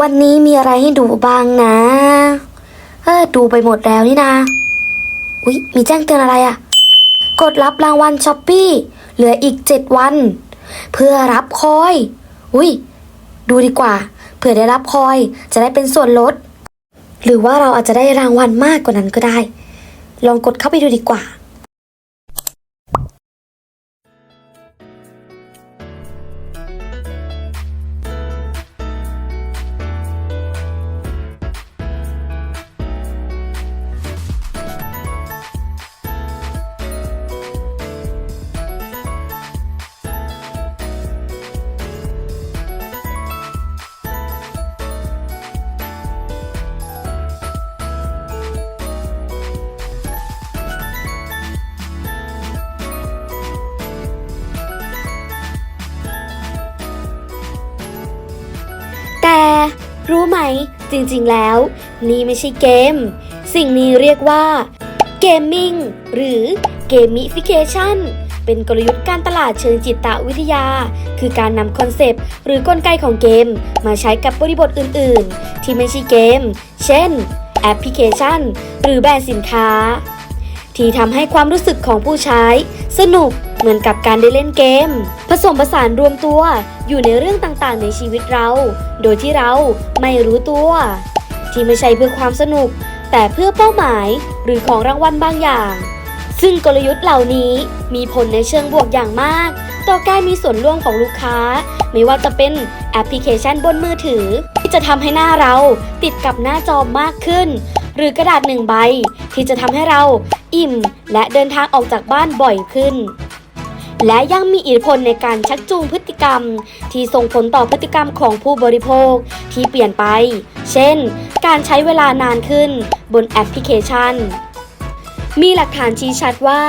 วันนี้มีอะไรให้ดูบ้างนะ เออดูไปหมดแล้วนี่นะ อุ๊ย มีแจ้งเตือนอะไรอะกดรับรางวัลช้อปปี้เหลืออีกเจ็ดวัน เพื่อรับคอย อุ๊ย ดูดีกว่า เผื่อได้รับคอยจะได้เป็นส่วนลด หรือว่าเราอาจจะได้รางวัลมากกว่านั้นก็ได้ ลองกดเข้าไปดูดีกว่า รู้ไหม จริงๆแล้ว นี่ไม่ใช่เกม สิ่งนี้เรียกว่าเกมมิ่งหรือเกมมิฟิเคชันเป็นกลยุทธ์การตลาดเชิงจิตวิทยา คือการนำคอนเซปต์หรือกลไกของเกม มาใช้กับบริบทอื่น ๆ ที่ไม่ใช่เกม เช่น แอปพลิเคชัน หรือแบรนด์สินค้า ที่ทำให้ความรู้สึกของผู้ใช้ สนุก เหมือนกับการได้เล่นเกม ผสมผสานรวมตัวอยู่ในเรื่องต่างๆ ในชีวิตเรา โดยที่เราไม่รู้ตัว ที่ไม่ใช่เพื่อความสนุก แต่เพื่อเป้าหมายหรือของรางวัลบางอย่าง ซึ่งกลยุทธ์เหล่านี้มีผลในเชิงบวกอย่างมาก ต่อการมีส่วนร่วมของลูกค้า ไม่ว่าจะเป็นแอปพลิเคชันบนมือถือ ที่จะทำให้หน้าเราติดกับหน้าจอมากขึ้น หรือกระดาษหนึ่งใบ ที่จะทำให้เราอิ่มและเดินทางออกจากบ้านบ่อยขึ้น และยังมีอิทธิพลในการชักจูงพฤติกรรม ที่ส่งผลต่อพฤติกรรมของผู้บริโภคที่เปลี่ยนไป เช่น การใช้เวลานานขึ้นบนแอปพลิเคชัน มีหลักฐานชี้ชัดว่า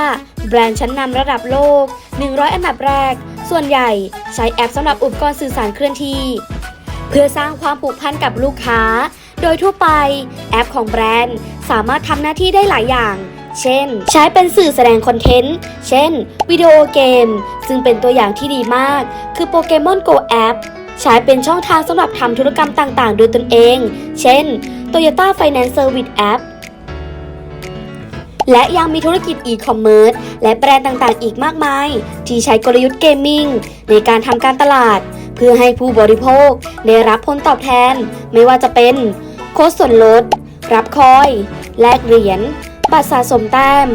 แบรนด์ชั้นนำระดับโลก 100 อันดับแรก ส่วนใหญ่ใช้แอปสำหรับอุปกรณ์สื่อสารเคลื่อนที่ เพื่อสร้างความผูกพันกับลูกค้า โดยทั่วไป แอปของแบรนด์สามารถทำหน้าที่ได้หลายอย่าง เช่น ใช้เป็นสื่อแสดงคอนเทนต์ เช่น วิดีโอเกม ซึ่งเป็นตัวอย่างที่ดีมาก คือโปเกมอนโกแอปใช้เป็นช่องทางสำหรับทำธุรกรรมต่างๆ โดยตนเอง เช่น Toyota Finance Service App และยังมีธุรกิจอีคอมเมิร์ซและแบรนด์ต่างๆ อีกมากมาย ที่ใช้กลยุทธ์เกมมิ่งในการทำการตลาด เพื่อให้ผู้บริโภค ได้รับผลตอบแทน ไม่ว่าจะเป็น โค้ดส่วนลด รับคอย แลกเหรียญ บัตรสะสมแต้ม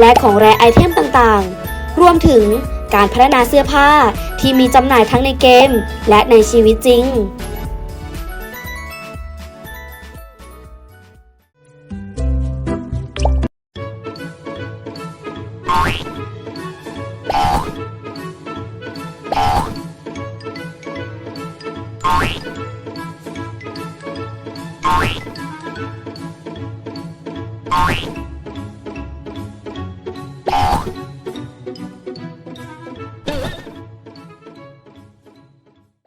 และของแรไอเทมต่างๆ รวมถึงการพัฒนาเสื้อผ้าที่มีจำหน่ายทั้งในเกม และในชีวิตจริง